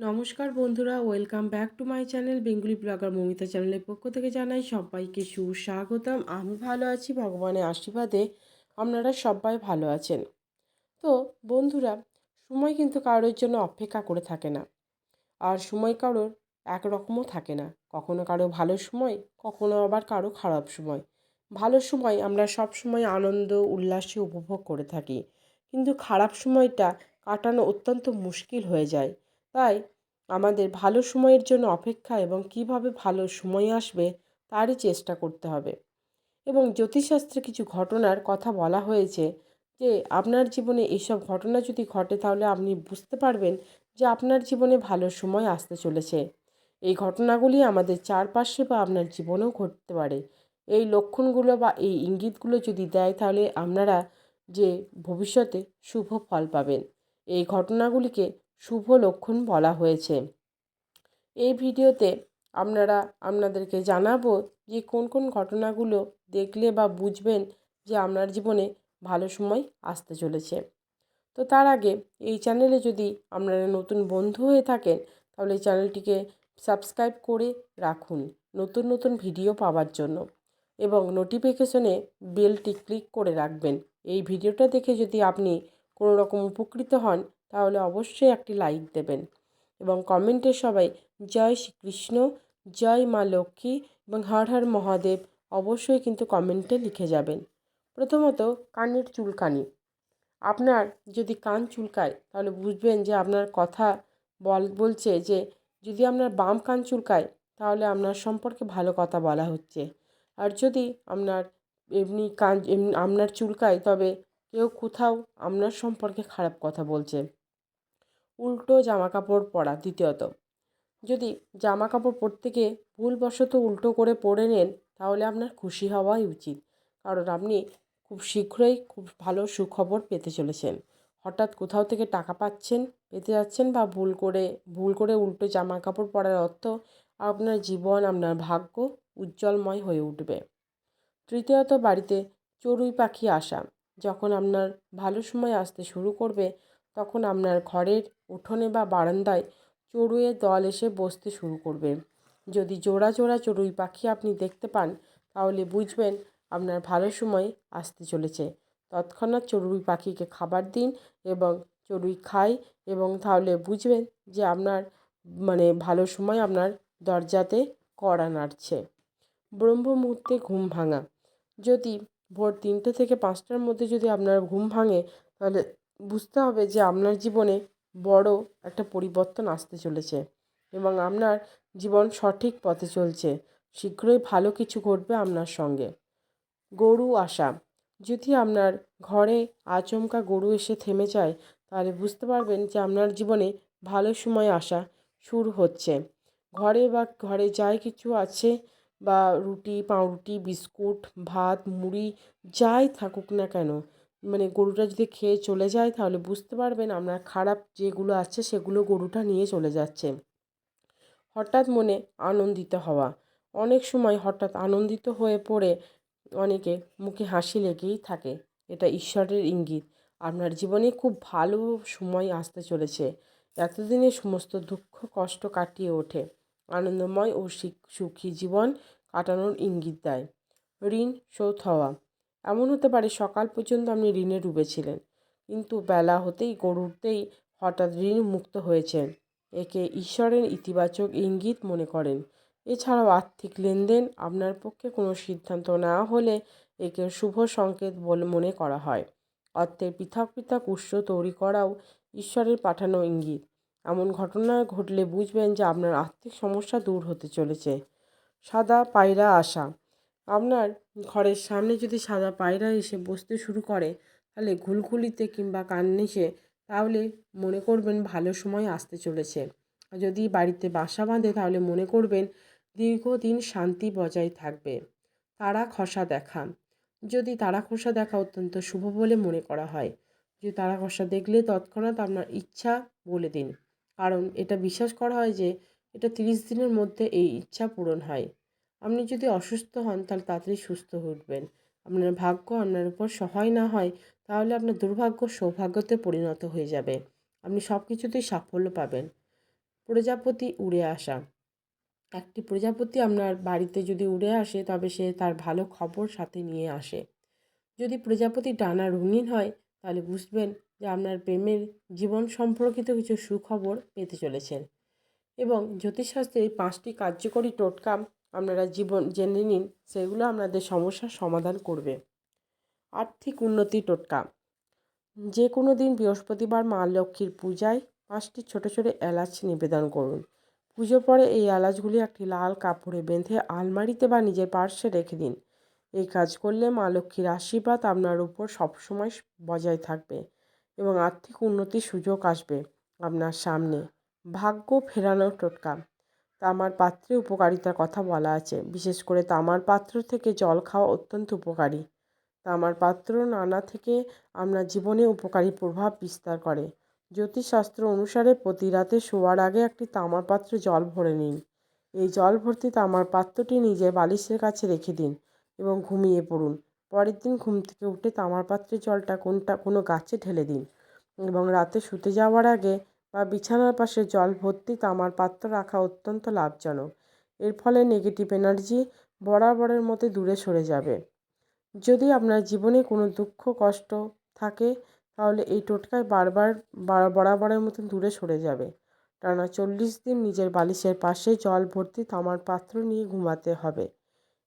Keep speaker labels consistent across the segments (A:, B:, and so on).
A: নমস্কার বন্ধুরা, welcome back to my channel Bengali blogger Momita চ্যানেলের পক্ষ থেকে জানাই সবাইকে সুস্বাগতম। আমি ভালো আছি ভগবানের আশীর্বাদে, আপনারা সবাই ভালো আছেন। তো বন্ধুরা, সময় কিন্তু কারোর জন্য অপেক্ষা করে থাকে না। আর সময় কারোর একরকমও থাকে না। কখনো কারও ভালো সময়, কখনো আবার কারও খারাপ সময়। ভালো সময় আমরা সব সময় আনন্দ, উল্লাসে উপভোগ করে থাকি। কিন্তু খারাপ সময়টা কাটানো অত্যন্ত মুশকিল হয়ে যায়। তাই আমাদের ভালো সময়ের জন্য অপেক্ষা এবং কীভাবে ভালো সময় আসবে তারই চেষ্টা করতে হবে। এবং জ্যোতিষশাস্ত্রে কিছু ঘটনার কথা বলা হয়েছে যে, আপনার জীবনে এইসব ঘটনা যদি ঘটে তাহলে আপনি বুঝতে পারবেন যে আপনার জীবনে ভালো সময় আসতে চলেছে। এই ঘটনাগুলি আমাদের চারপাশে বা আপনার জীবনেও ঘটতে পারে। এই লক্ষণগুলো বা এই ইঙ্গিতগুলো যদি দেয় তাহলে আপনারা যে ভবিষ্যতে শুভ ফল পাবেন। এই ঘটনাগুলিকে শুভ লক্ষণ বলা হয়েছে। এই ভিডিওতে আপনারা, আপনাদেরকে জানাব যে কোন কোন ঘটনাগুলো দেখলে বা বুঝবেন যে আপনার জীবনে ভালো সময় আসতে চলেছে। তো তার আগে এই চ্যানেলে যদি আপনারা নতুন বন্ধু হয়ে থাকেন, তাহলে এই চ্যানেলটিকে সাবস্ক্রাইব করে রাখুন নতুন নতুন ভিডিও পাওয়ার জন্য এবং নোটিফিকেশনে বেলটি ক্লিক করে রাখবেন। এই ভিডিওটা দেখে যদি আপনি কোনো রকম উপকৃত হন তাহলে অবশ্যই একটি লাইক দেবেন। এবং কমেন্টে সবাই জয় শ্রীকৃষ্ণ, জয় মা লক্ষ্মী এবং হর হর মহাদেব অবশ্যই কিন্তু কমেন্টে লিখে যাবেন। প্রথমত কানের চুলকানি। আপনার যদি কান চুলকায় তাহলে বুঝবেন যে আপনার কথা বল, বলছে যে যদি আপনার বাম কান চুলকায় তাহলে আপনার সম্পর্কে ভালো কথা বলা হচ্ছে। আর যদি আপনার এমনি কান আপনার চুলকায় তবে কেউ কোথাও আপনার সম্পর্কে খারাপ কথা বলছে। উল্টো জামা কাপড় পরা দ্বিতীয়ত। যদি জামা কাপড় পরতে গিয়ে ভুলবশত উল্টো করে পরে নেন, তাহলে আপনার খুশি হওয়াই উচিত। কারণ আপনি খুব শীঘ্রই খুব ভালো সুখবর পেতে চলেছেন। হঠাৎ কোথাও থেকে টাকা পাচ্ছেন, পেতে যাচ্ছেন বা ভুল করে ভুল করে উল্টো জামা কাপড় পরার অর্থ আপনার জীবন, আপনার ভাগ্য উজ্জ্বলময় হয়ে উঠবে। তৃতীয়ত, বাড়িতে চড়ুই পাখি আসা। যখন আপনার ভালো সময় আসতে শুরু করবে তখন আপনার ঘরের উঠোনে বা বারান্দায় চড়ুইয়ের দল এসে বসতে শুরু করবে। যদি জোড়া জোড়া চড়ুই পাখি আপনি দেখতে পান, তাহলে বুঝবেন আপনার ভালো সময় আসতে চলেছে। তৎক্ষণাৎ চড়ুই পাখিকে খাবার দিন এবং চড়ুই খাই এবং তাহলে বুঝবেন যে আপনার মানে ভালো সময় আপনার দরজাতে কড়া নাড়ছে। ব্রহ্ম মুহূর্তে ঘুম ভাঙা। যদি ভোর তিনটে থেকে পাঁচটার মধ্যে যদি আপনার ঘুম ভাঙে, তাহলে বুঝতে হবে যে আপনার জীবনে বড় একটা পরিবর্তন আসতে চলেছে এবং আপনার জীবন সঠিক পথে চলছে। শীঘ্রই ভালো কিছু ঘটবে আপনার সঙ্গে। গরু আসা। যদি আপনার ঘরে আচমকা গরু এসে থেমে যায়, তাহলে বুঝতে পারবেন যে আপনার জীবনে ভালো সময় আসা শুরু হচ্ছে। ঘরে বা ঘরে যাই কিছু আছে বা রুটি, পাউরুটি, বিস্কুট, ভাত, মুড়ি, যাই থাকুক না কেন মানে গরুটা যদি খেয়ে চলে যায় তাহলে বুঝতে পারবেন আপনার খারাপ যেগুলো আছে সেগুলো গরুটা নিয়ে চলে যাচ্ছে। হঠাৎ মনে আনন্দিত হওয়া। অনেক সময় হঠাৎ আনন্দিত হয়ে পড়ে অনেকে মুখে হাসি লেগেই থাকে। এটা ঈশ্বরের ইঙ্গিত। আপনার জীবনে খুব ভালো সময় আসতে চলেছে। এতদিনে সমস্ত দুঃখ, কষ্ট কাটিয়ে ওঠে। আনন্দময় ও সুখী জীবন কাটানোর ইঙ্গিত দেয়। ঋণ শোধ হওয়া। এমন হতে পারে সকাল পর্যন্ত আপনি ঋণে ডুবেছিলেন। কিন্তু বেলা হতেই গরুরতেই হঠাৎ ঋণ মুক্ত হয়েছেন। একে ঈশ্বরের ইতিবাচক ইঙ্গিত মনে করেন। এছাড়াও আর্থিক লেনদেন আপনার পক্ষে কোনো সিদ্ধান্ত না হলে একে শুভ সংকেত বলে মনে করা হয়। অর্থের পৃথক পৃথক উৎস তৈরি করাও ঈশ্বরের পাঠানো ইঙ্গিত। এমন ঘটনা ঘটলে বুঝবেন যে আপনার আর্থিক সমস্যা দূর হতে চলেছে। সাদা পায়রা আসা আপনার ঘরের সামনে যদি সাদা পায়রা এসে বসতে শুরু করে, তাহলে ঘুলঘুলিতে কিংবা কান নিচে তাহলে মনে করবেন ভালো সময় আসতে চলেছে। যদি বাড়িতে বাসা বাঁধে, তাহলে মনে করবেন দীর্ঘদিন শান্তি বজায় থাকবে। তারা খসা দেখা। যদি তারা খসা দেখা অত্যন্ত শুভ বলে মনে করা হয়। যে তারা খসা দেখলে তৎক্ষণাৎ আপনার ইচ্ছা বলে দিন। কারণ এটা বিশ্বাস করা হয় যে, এটা তিরিশ দিনের মধ্যে এই ইচ্ছা পূরণ হয়। আপনি যদি অসুস্থ হন, তাহলে তাড়াতাড়ি সুস্থ উঠবেন। আপনার ভাগ্য আপনার উপর সহায় না হয়, তাহলে আপনার দুর্ভাগ্য সৌভাগ্যতে পরিণত হয়ে যাবে। আপনি সব কিছুতেই সাফল্য পাবেন। প্রজাপতি উড়ে আসা। একটি প্রজাপতি আপনার বাড়িতে যদি উড়ে আসে, তবে সে তার ভালো খবর সাথে নিয়ে আসে। যদি প্রজাপতির ডানা রঙিন হয়, তাহলে বুঝবেন যে আপনার প্রেমের জীবন সম্পর্কিত কিছু সুখবর পেতে চলেছেন। এবং জ্যোতিষশাস্ত্রে এই পাঁচটি কার্যকরী টোটকা আপনারা জীবন জেনে নিন, সেগুলো আপনাদের সমস্যার সমাধান করবে। আর্থিক উন্নতি টোটকা। যে কোনো দিন বৃহস্পতিবার মা লক্ষ্মীর পূজায় পাঁচটি ছোটো ছোটো এলাচ নিবেদন করুন। পুজোর পরে এই এলাচগুলি একটি লাল কাপড়ে বেঁধে আলমারিতে বা নিজের পার্শ্বে রেখে দিন। এই কাজ করলে মা লক্ষ্মীর আশীর্বাদ আপনার উপর সবসময় বজায় থাকবে এবং আর্থিক উন্নতির সুযোগ আসবে আপনার সামনে। ভাগ্য ফেরানোর টোটকা। তামার পাত্রে উপকারিতার কথা বলা আছে। বিশেষ করে তামার পাত্র থেকে জল খাওয়া অত্যন্ত উপকারী। তামার পাত্র নানা থেকে আপনার জীবনে উপকারী প্রভাব বিস্তার করে। জ্যোতিষশাস্ত্র অনুসারে প্রতি রাতে শোয়ার আগে একটি তামার পাত্রে জল ভরে নিন। এই জল ভর্তি তামার পাত্রটি নিজে বালিশের কাছে রেখে দিন এবং ঘুমিয়ে পড়ুন। পরের দিন ঘুম থেকে উঠে তামার পাত্রের জলটা কোনটা, কোনো গাছে ঢেলে দিন এবং রাতে শুতে যাওয়ার আগে বা বিছানার পাশে জল ভর্তি তামার পাত্র রাখা অত্যন্ত লাভজনক। এর ফলে নেগেটিভ এনার্জি বরাবরের মতো দূরে সরে যাবে। যদি আপনার জীবনে কোনো দুঃখ, কষ্ট থাকে, তাহলে এই টোটকায় বারবার বরাবরের মতন দূরে সরে যাবে। টানা চল্লিশ দিন নিজের বালিশের পাশে জল ভর্তি তামার পাত্র নিয়ে ঘুমাতে হবে।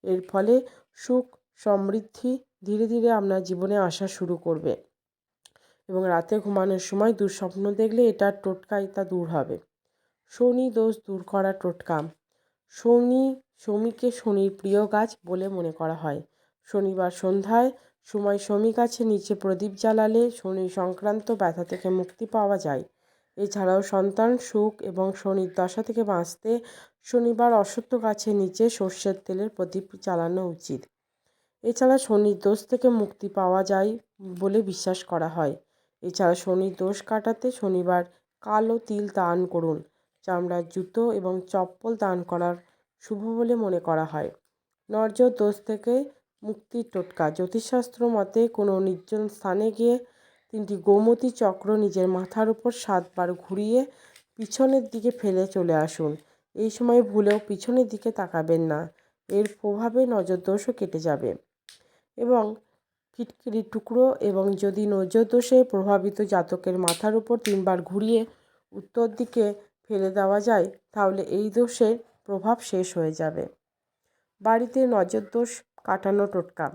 A: এর ফলে সুখ, সমৃদ্ধি ধীরে ধীরে আপনার জীবনে আসা শুরু করবে। এবং রাতে ঘুমানোর সময় দুঃস্বপ্ন দেখলে এটার টোটকায় তা দূর হবে। শনি দোষ দূর করা টোটকা। শনি, শমীকে শনির প্রিয় গাছ বলে মনে করা হয়। শনিবার সন্ধ্যায় সময় শমী গাছের নিচে প্রদীপ জ্বালালে শনি সংক্রান্ত ব্যথা থেকে মুক্তি পাওয়া যায়। এছাড়াও সন্তান সুখ এবং শনির দশা থেকে বাঁচতে শনিবার অশ্বত্থ গাছের নিচে সর্ষের তেলের প্রদীপ জ্বালানো উচিত। এছাড়া শনির দোষ থেকে মুক্তি পাওয়া যায় বলে বিশ্বাস করা হয়। এছাড়া শনির দোষ কাটাতে শনিবার কালো তিল দান করুন। চামড়ার জুতো এবং চপ্পল দান করার শুভ বলে মনে করা হয়। নর্জর দোষ থেকে মুক্তির টোটকা। জ্যোতিষশাস্ত্র মতে কোনো নির্জন স্থানে গিয়ে তিনটি গোমতী চক্র নিজের মাথার উপর সাতবার ঘুরিয়ে পিছনের দিকে ফেলে চলে আসুন। এই সময় ভুলেও পিছনের দিকে তাকাবেন না। এর প্রভাবে নজরদোষও কেটে যাবে। এবং ফিটকিরির টুকরো এবং যদি নজরদোষে প্রভাবিত জাতকের মাথার উপর তিনবার ঘুরিয়ে উত্তর দিকে ফেলে দেওয়া যায়, তাহলে এই দোষের প্রভাব শেষ হয়ে যাবে। বাড়িতে নজরদোষ কাটানো টোটকা।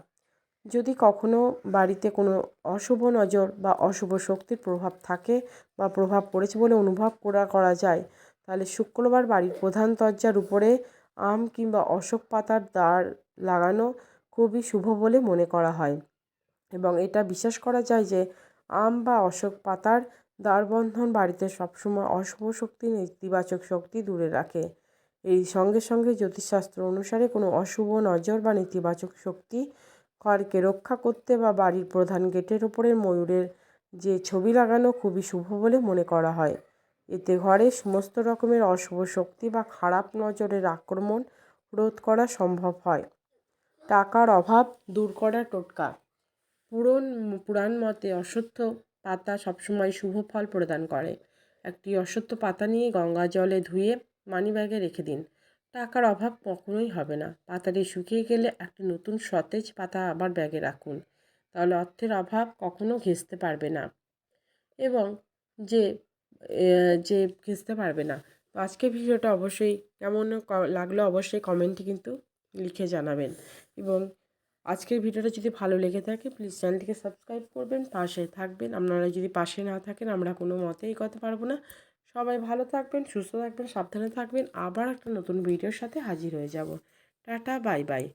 A: যদি কখনো বাড়িতে কোনো অশুভ নজর বা অশুভ শক্তির প্রভাব থাকে বা প্রভাব পড়েছে বলে অনুভব করা করা যায়, তাহলে শুক্রবার বাড়ির প্রধান দরজার উপরে আম কিংবা অশোক পাতার দ্বার লাগানো খুবই শুভ বলে মনে করা হয়। এবং এটা বিশ্বাস করা যায় যে আম বা অশোক পাতার দ্বারবন্ধন বাড়িতে সবসময় অশুভ শক্তি, নেতিবাচক শক্তি দূরে রাখে। এই সঙ্গে সঙ্গে জ্যোতিষশাস্ত্র অনুসারে কোনো অশুভ নজর বা নেতিবাচক শক্তি ঘরকে রক্ষা করতে বা বাড়ির প্রধান গেটের ওপরে ময়ূরের যে ছবি লাগানো খুবই শুভ বলে মনে করা হয়। এতে ঘরে সমস্ত রকমের অশুভ শক্তি বা খারাপ নজরের আক্রমণ রোধ করা সম্ভব হয়। টাকার অভাব দূর করার টোটকা পুরন, পুরাণ মতে অশ্বত্থ পাতা সবসময় শুভ ফল প্রদান করে। একটি অশ্বত্থ পাতা নিয়ে গঙ্গা জলে ধুয়ে মানিব্যাগে রেখে দিন। টাকার অভাব কখনোই হবে না। পাতাটি শুকিয়ে গেলে একটি নতুন সতেজ পাতা আবার ব্যাগে রাখুন। তাহলে অর্থের অভাব কখনো ঘেঁচতে পারবে না। এবং যে যে ঘেঁচতে পারবে না। তো আজকের ভিডিওটা অবশ্যই কেমন লাগল অবশ্যই কমেন্টে কিন্তু লিখে জানাবেন। এবং আজকের ভিডিওটা যদি ভালো লেগে থাকে প্লিজ চ্যানেলটিকে সাবস্ক্রাইব করবেন, পাশে থাকবেন। আপনারা যদি পাশে না থাকেন, আমরা কোনো মতেই করতে পারব না। সবাই ভালো থাকবেন, সুস্থ থাকবেন, সাবধানে থাকবেন। আবার একটা নতুন ভিডিওর সাথে হাজির হয়ে যাব। Tata bye bye